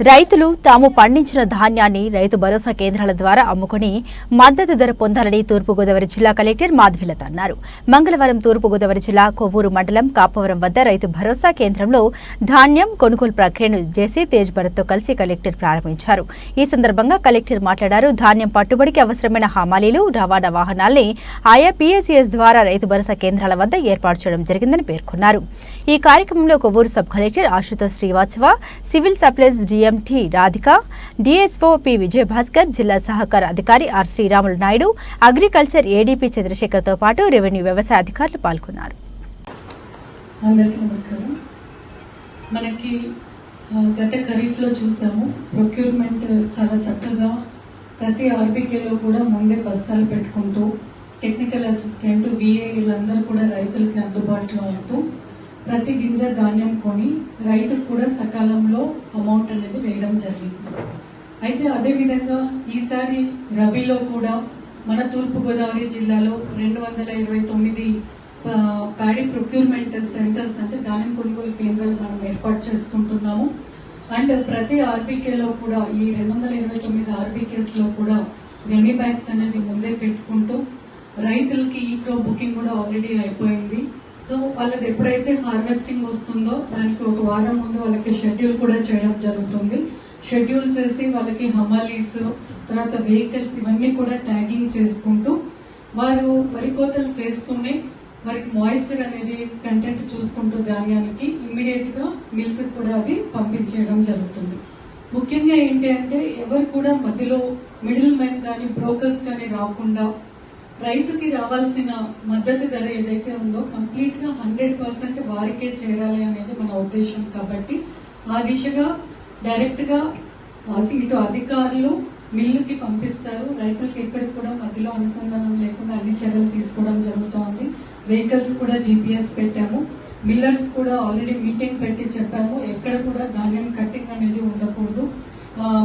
రైతులు తాము పండించిన ధాన్యాన్ని రైతు భరోసా కేంద్రాల ద్వారా అమ్ముకుని మద్దతు ధర పొందాలని తూర్పుగోదావరి జిల్లా కలెక్టర్ మాధవిలత అన్నారు. మంగళవారం తూర్పుగోదావరి జిల్లా కొవ్వూరు మండలం కాపవరం వద్ద రైతు భరోసా కేంద్రంలో ధాన్యం కొనుగోలు ప్రక్రియను జేసీ తేజ్ భరత్తో కలిసి కలెక్టర్ ప్రారంభించారు. ఈ సందర్భంగా కలెక్టర్ మాట్లాడారు. ధాన్యం పట్టుబడికి అవసరమైన హమాలీలు రవాణా వాహనాల్ని ఆయా పీఎస్ఈఎస్ ద్వారా రైతు భరోసా కేంద్రాల వద్ద ఏర్పాటు చేయడం జరిగిందని పేర్కొన్నారు. ఈ కార్యక్రమంలో Kovvur sub collector Ashutosh Srivastava civil supplies DMT Radhika DSO P Vijayabhaskar జిల్లా సహకార అధికారి R Sriramulu Naidu agriculture ADP చంద్రశేఖర్తో పాటు రెవెన్యూ వ్యవసాయ అధికారులు పాల్గొన్నారు. మనకి ఆ, గత ఖరీఫ్లో చూసాము ప్రొక్యూర్మెంట్ చాలా చక్కగా ప్రతి ఆర్బీకేలో కూడా ముందే బస్తాలు పెట్టుకుంటూ టెక్నికల్ అసిస్టెంట్ విఏ వీళ్ళందరూ కూడా రైతులకి అందుబాటులో ఉంటూ ప్రతి గింజ ధాన్యం కొని రైతుకు కూడా సకాలంలో అమౌంట్ అనేది వేయడం జరిగింది. అయితే అదే విధంగా ఈసారి రబీలో కూడా మన తూర్పు గోదావరి జిల్లాలో రెండు వందల ఇరవై తొమ్మిది ప్యాడీ ప్రొక్యూర్మెంట్ సెంటర్స్ అంటే ధాన్యం కొనుగోలు కేంద్రాలు మనం ఏర్పాటు చేసుకుంటున్నాము. అండ్ ప్రతి ఆర్బీకేలో కూడా ఈ రెండు వందల ఇరవై తొమ్మిది ఆర్బీకేస్లో కూడా గన్ని బ్యాగ్స్ అనేది ముందే పెట్టుకుంటూ రైతులకి ఈ క్రో బుకింగ్ కూడా ఆల్రెడీ అయిపోయింది. సో వాళ్ళది ఎప్పుడైతే హార్వెస్టింగ్ వస్తుందో దానికి ఒక వారం ముందు వాళ్ళకి షెడ్యూల్ కూడా చేయడం జరుగుతుంది. షెడ్యూల్ చేసి వాళ్ళకి హమాలీస్ తర్వాత వెహికల్స్ ఇవన్నీ కూడా ట్యాగింగ్ చేసుకుంటూ వారు వరి కోతలు చేస్తూనే వారికి మాయిశ్చర్ అనేది కంటెంట్ చూసుకుంటూ ధాన్యానికి ఇమ్మీడియట్గా మిల్స్ కూడా అది పంపించేయడం జరుగుతుంది. ముఖ్యంగా ఏంటి అంటే ఎవరు కూడా మధ్యలో మిడిల్ మ్యాన్ కానీ బ్రోకర్స్ కానీ రాకుండా రైతుకి రావాల్సిన మద్దతు ధర ఏదైతే ఉందో కంప్లీట్గా హండ్రెడ్ పర్సెంట్ వారికే చేరాలి అనేది మన ఉద్దేశం కాబట్టి ఆ దిశగా డైరెక్ట్గా ఇటు అధికారులు మిల్లుకి పంపిస్తారు. రైతులకి ఎక్కడికి కూడా మధ్యలో అనుసంధానం లేకుండా అన్ని చర్యలు తీసుకోవడం జరుగుతోంది. వెహికల్స్ కూడా జీపీఎస్ పెట్టాము. మిల్లర్స్ కూడా ఆల్రెడీ మీటింగ్ పెట్టి చెప్పాము. ఎక్కడ కూడా ధాన్యం కట్టింగ్ అనేది ఉండకూడదు.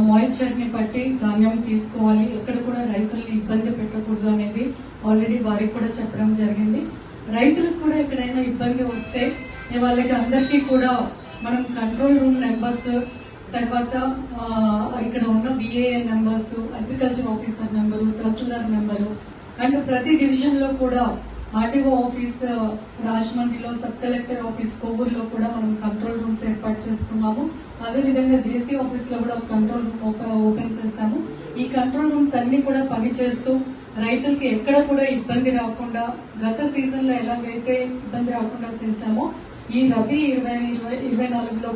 మాయిశ్చర్ని బట్టి ధాన్యం తీసుకోవాలి. ఎక్కడ కూడా రైతుల్ని ఇబ్బంది పెట్టకూడదు అనేది ఆల్రెడీ వారికి కూడా చెప్పడం జరిగింది. రైతులకు కూడా ఎక్కడైనా ఇబ్బంది వస్తే వాళ్ళకి అందరికీ కూడా మనం కంట్రోల్ రూమ్ నెంబర్స్ తర్వాత ఇక్కడ ఉన్న BAN numbers agriculture officer number tahsildar number and ప్రతి డివిజన్లో కూడా ఆర్టీఓ ఆఫీస్ రాజమండ్రిలో సబ్ కలెక్టర్ ఆఫీస్ కొవ్వూరులో కూడా మనం కంట్రోల్ రూమ్స్ ఏర్పాటు చేసుకున్నాము. అదేవిధంగా జేసీ ఆఫీస్లో కూడా ఒక కంట్రోల్ రూమ్ ఓపెన్ చేస్తాము ఈ కంట్రోల్ రూమ్స్ అన్ని కూడా పనిచేస్తూ రైతులకి ఎక్కడ కూడా ఇబ్బంది రాకుండా గత సీజన్లో ఎలాగైతే ఇబ్బంది రాకుండా చేశామో ఈ రబీ ఇరవై ఇరవై ఇరవై నాలుగులో